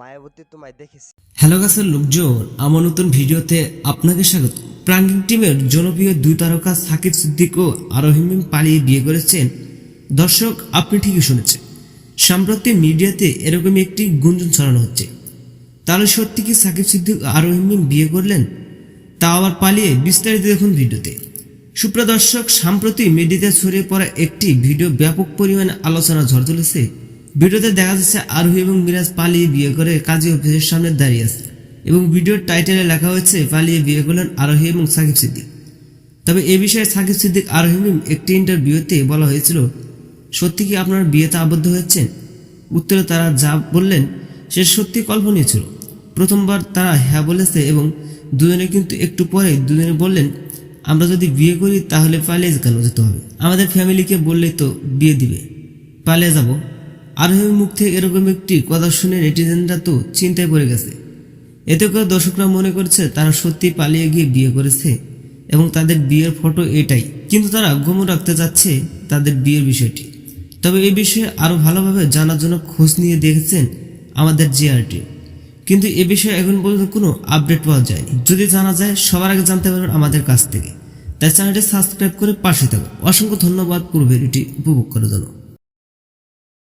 মায়াবতী তোমায় দেখেছি। হ্যালো গাছের লোকজন, আমার নতুন ভিডিওতে আপনাকে স্বাগত। প্রাঙ্গিং টিমের জনপ্রিয় দুই তারকা সাকিব সিদ্দিক ও আরোহিমিম পালিয়ে বিয়ে করেছেন। দর্শক, আপনি ঠিকই শুনেছেন। সম্প্রতি মিডিয়াতে এরকমই একটি গুঞ্জন ছড়ানো হচ্ছে। তাহলে সত্যি কি সাকিব সিদ্দিক ও আরোহিমিম বিয়ে করলেন? তা আবার পালিয়ে বিস্তারিত দেখুন ভিডিওতে। সুপ্রদর্শক সাম্প্রতি মিডিয়াতে ছড়িয়ে পড়া একটি ভিডিও ব্যাপক পরিমাণে আলোচনা ঝড় তুলেছে ভিডিওতে দেখা যাচ্ছে আরোহী এবং মিরাজ পালিয়ে বিয়ে করে কাজী অফিসের সামনে দাঁড়িয়ে আছে এবং ভিডিওর টাইটেলে লেখা হয়েছে, পালিয়ে বিয়ে করলেন আরোহী এবং সাকিব সিদ্দিক। তবে এ বিষয়ে সাকিব সিদ্দিক আরোহিম একটি ইন্টারভিউতে বলা হয়েছিল, সত্যি কি আপনার বিয়েতে আবদ্ধ হয়েছেন? উত্তরে তারা যা বললেন, সে সত্যি কল্পনীয় ছিল প্রথমবার তারা হ্যাঁ বলেছে এবং দুজনে কিন্তু একটু পরে দুজনে বললেন, আমরা যদি বিয়ে করি তাহলে পালিয়ে কেন যেতে হবে? আমাদের ফ্যামিলিকে বললেই তো বিয়ে দিবে। পালিয়ে যাব। আরোহীর মুখ থেকে এরকম একটি কথা শুনে নেটিজেনরা তো চিন্তায় পড়ে গেছে। এতে করে দর্শকরা মনে করছে তারা সত্যি পালিয়ে গিয়ে বিয়ে করেছে এবং তাদের বিয়ের ফটো এটাই। কিন্তু তারা গোমর রাখতে যাচ্ছে তাদের বিয়ের বিষয়টি। তবে এই বিষয়ে আরও ভালোভাবে জানার জন্য খোঁজ নিয়ে দেখেছেন আমাদের জিআরটি। কিন্তু এ বিষয়ে এখন পর্যন্ত কোনো আপডেট পাওয়া যায়নি। যদি জানা যায়, সবার আগে জানতে পারবেন আমাদের কাছ থেকে। তাই চ্যানেলটি সাবস্ক্রাইব করে পাশে থাকুন। অসংখ্য ধন্যবাদ পুরো ভিডিওটি উপভোগ করার জন্য।